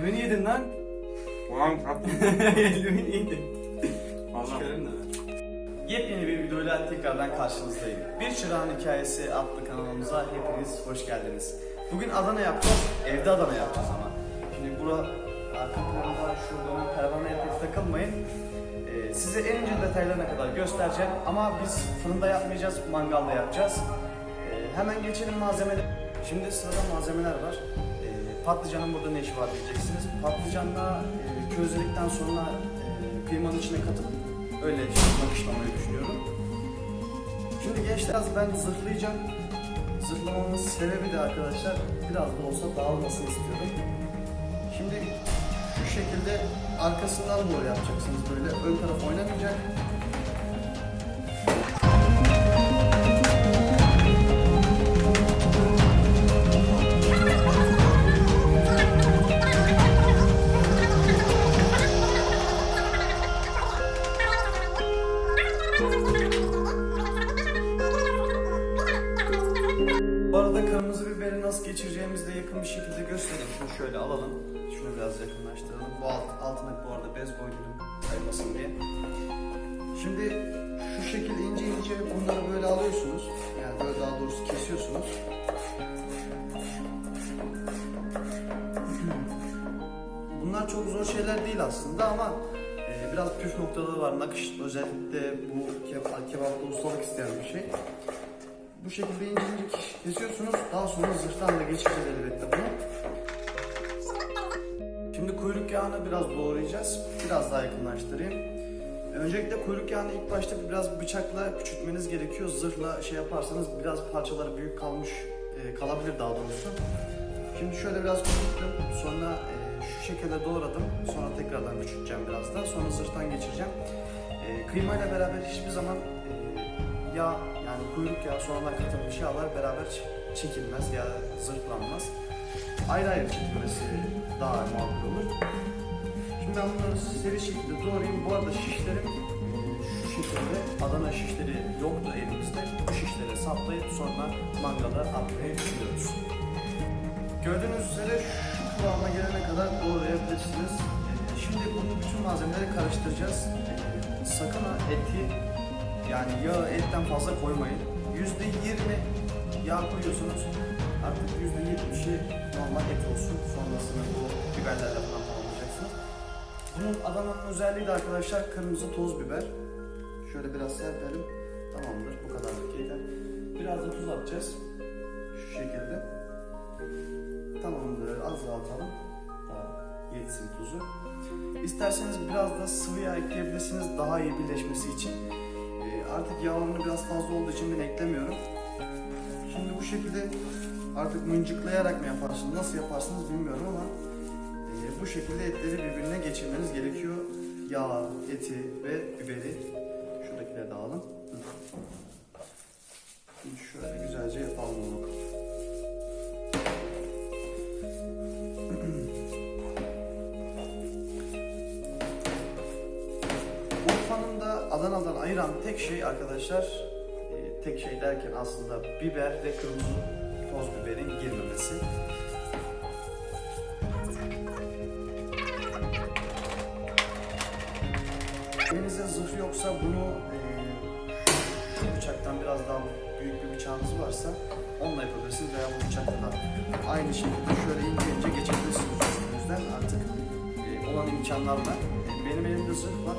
Eldiveni yedin lan. Ulan kaptım. Eldiveni yedin. Allah. Çıkarım da ben. Yepyeni bir videoyla tekrardan karşınızdayım. Bir Çırağın Hikayesi adlı kanalımıza hepiniz hoş geldiniz. Bugün Adana yapacağız, evde Adana yapacağız ama. Şimdi bura arka planda şurada karavana pek takılmayın. Ee, size en ince detaylarına kadar göstereceğim ama biz fırında yapmayacağız, mangalda yapacağız. Ee, hemen geçelim malzemeler. Şimdi sırada malzemeler var. Patlıcanın burada ne işi var diyeceksiniz. Patlıcanla e, közledikten sonra e, kıymanın içine katıp öyle nakışlamayı düşünüyorum. Şimdi gençler biraz ben zırhlayacağım. Zırhlamamın sebebi de arkadaşlar biraz da olsa dağılmasını istiyorum. Şimdi şu şekilde arkasından doğru yapacaksınız böyle. Ön taraf oynamayacak. Arada kırmızı biberi nasıl geçireceğimizi de yakın bir şekilde göstereyim. Şunu şöyle alalım. Şunu biraz yakınlaştıralım. Bu alt, altına bu arada bez koydum kaymasın diye. Şimdi şu şekilde ince ince bunları böyle alıyorsunuz. Yani böyle daha doğrusu kesiyorsunuz. Bunlar çok zor şeyler değil aslında ama e, biraz püf noktaları var. Nakış özellikle bu kebap, kebapta ustalık isteyen bir şey. Bu şekilde ince ince kesiyorsunuz. Daha sonra zırhtan da geçireceğiz elbette bunu. Şimdi kuyruk yağını biraz doğrayacağız. Biraz daha yakınlaştırayım. Öncelikle kuyruk yağını ilk başta biraz bıçakla küçültmeniz gerekiyor. Zırhla şey yaparsanız biraz parçaları büyük kalmış e, kalabilir daha doğrusu. Şimdi şöyle biraz küçülttüm. Sonra e, şu şekilde doğradım. Sonra tekrardan küçülteceğim biraz daha. Sonra zırhtan geçireceğim. E, kıymayla beraber hiçbir zaman e, yağ yani kuyruk yağı sonradan katılmış yağlar beraber çekilmez ya zırhlanmaz. Ayrı ayrı çekilmesi daha makul olur. Şimdi ben bunları seri şekilde doğrayayım. Bu arada şişlerim şu şekilde Adana şişleri yoktu elimizde. Bu şişlere saplayıp sonra mangala atmayı düşünüyoruz. Gördüğünüz üzere şu kıvama gelene kadar doğrayabilirsiniz. E, Şimdi bunu bütün malzemeleri karıştıracağız. E, Sakın ha eti yani yağı etten fazla koymayın. Yüzde yirmi yağ koyuyorsunuz. Artık yüzde yetmişi normal et olsun. Sonrasında bu biberlerle falan tamamlayacaksınız. Bunun Adana'nın özelliği de arkadaşlar kırmızı toz biber. Şöyle biraz serpelim. Tamamdır. Bu kadarlık yeter. Biraz da tuz atacağız. Şu şekilde. Tamamdır. Az daha atalım. Daha yetsin tuzu. İsterseniz biraz da sıvı yağ ekleyebilirsiniz daha iyi birleşmesi için. Artık yağ oranı biraz fazla olduğu için ben eklemiyorum. Şimdi bu şekilde artık mıncıklayarak mı yaparsınız, nasıl yaparsınız bilmiyorum ama e, bu şekilde etleri birbirine geçirmeniz gerekiyor. Yağ, eti ve biberi. Ayıran tek şey arkadaşlar, e, tek şey derken aslında biber ve kırmızı toz biberin girmemesi. Elinizde zırh yoksa bunu e, bıçaktan biraz daha büyük bir bıçağınız varsa onunla yapabilirsiniz veya bu bıçakla da aynı şekilde şöyle ince ince geçebilirsiniz üstünüzden artık e, olan imkanlarla. E, benim elimde zırh var.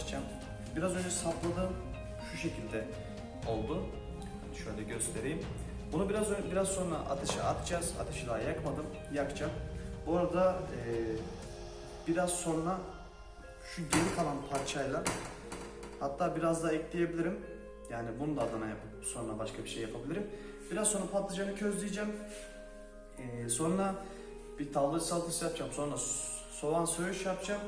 Uğraşacağım. Biraz önce sapladığım şu şekilde oldu. Şöyle göstereyim. Bunu biraz önce, biraz sonra ateşe atacağız. Ateşi daha yakmadım. Yakacağım. Bu arada eee, biraz sonra şu geri kalan parçayla hatta biraz daha ekleyebilirim. Yani bunu da Adana yapıp sonra başka bir şey yapabilirim. Biraz sonra patlıcanı közleyeceğim. Eee, sonra bir tavla salatası yapacağım. Sonra so- soğan söğüş yapacağım.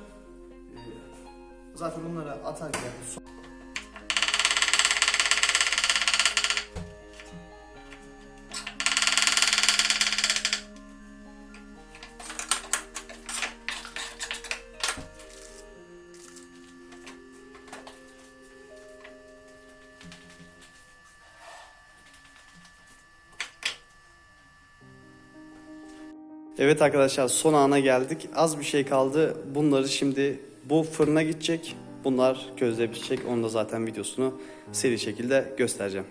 Zaten bunları atarken so Evet arkadaşlar son ana geldik. Az bir şey kaldı. Bunları şimdi bu fırına gidecek. Bunlar közde pişecek. Onu da zaten videosunu seri şekilde göstereceğim.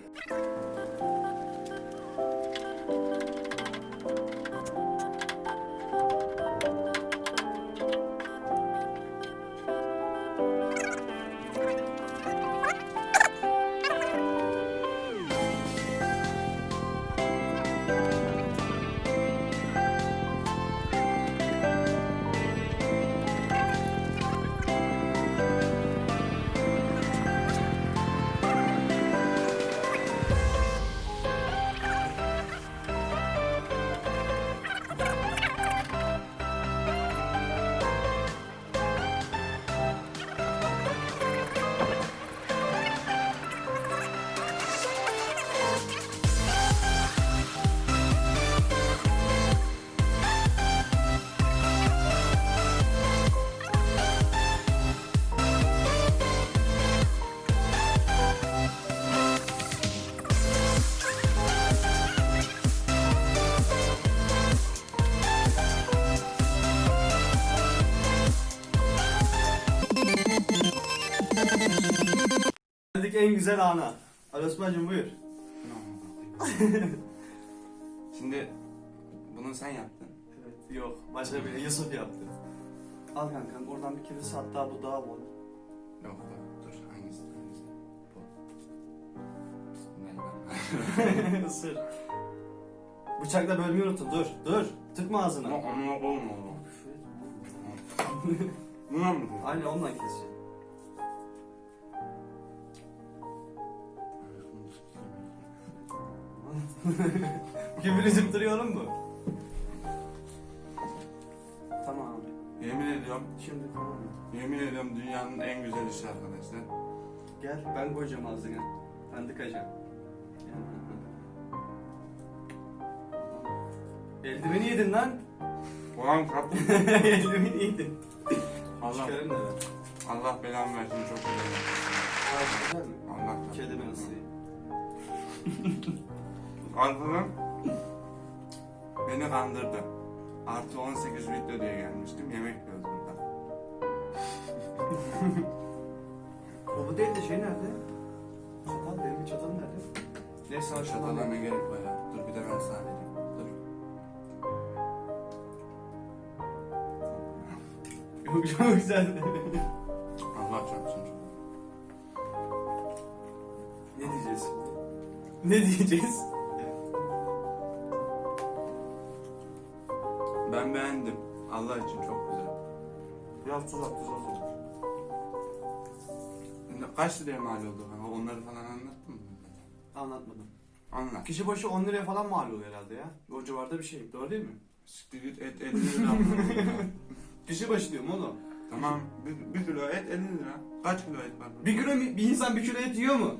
Geldik en güzel ana. Ali Osman'cığım buyur. Şimdi bunu sen yaptın. Evet, yok. Başka bir Yusuf yaptı. Al kankam oradan bir kere hatta bu daha bol. Yok dur, dur hangisi hangisi? Bu. Bismillah. Isır. Bıçakla bölmeyi unuttun. Dur, dur. Tıkma ağzına. Ama onunla olma oğlum. Buna mı? Aynen onunla keseceğim. Küfür edip duruyor oğlum bu. Tamam abi. Yemin ediyorum, Şimdi tamam mı? yemin ediyorum dünyanın en güzel işi arkadaşlar. Gel ben koyacağım ağzına. Ben tıkacağım. Eldiveni yedin lan. Ulan kapı. Eldiveni yedin. Allah, Çıkarım da ben. Allah belamı versin çok güzel. Allah Kedime nasıl iyi? Arkadan beni kandırdı. Artı 18 video diye gelmiştim. Yemek yiyoruz burada. O bu değil de şey nerede? Çatal benim çatalım nerede? Neyse Çatala ne gerek var ya? Dur bir de ben sana vereyim. Dur. Yok çok güzel. Allah çarpsın çok. ne diyeceğiz? Ne diyeceğiz? Ben beğendim. Allah için çok güzel. Biraz tuz at, tuz. Şimdi kaç liraya mal oldu kanka? Onları falan anlattın mı? Anlatmadım. Anlat. Kişi başı 10 liraya falan mal oluyor herhalde ya. O civarda bir şey. Doğru değil mi? Siktir git et 50 lira. Kişi başı diyorum oğlum. tamam. Bir, bir kilo et 50 lira. Kaç kilo et var? burada? Bir kilo bir insan bir kilo et yiyor mu?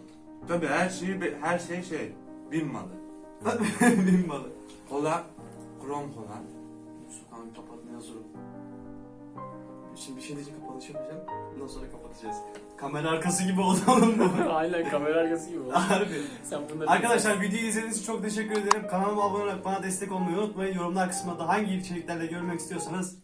Tabii her şeyi her şey şey. Bin malı. Bin balı. Kola, krom kola. Kanka kapatmaya hazırım. Şimdi bir şey diyecek kapanış yapacağım. Ondan sonra kapatacağız. Kamera arkası gibi oldu oğlum bu. Aynen kamera arkası gibi oldu. Harbi. Sen bunları Arkadaşlar videoyu izlediğiniz için çok teşekkür ederim. Kanalıma abone olarak bana destek olmayı unutmayın. Yorumlar kısmında hangi içeriklerle görmek istiyorsanız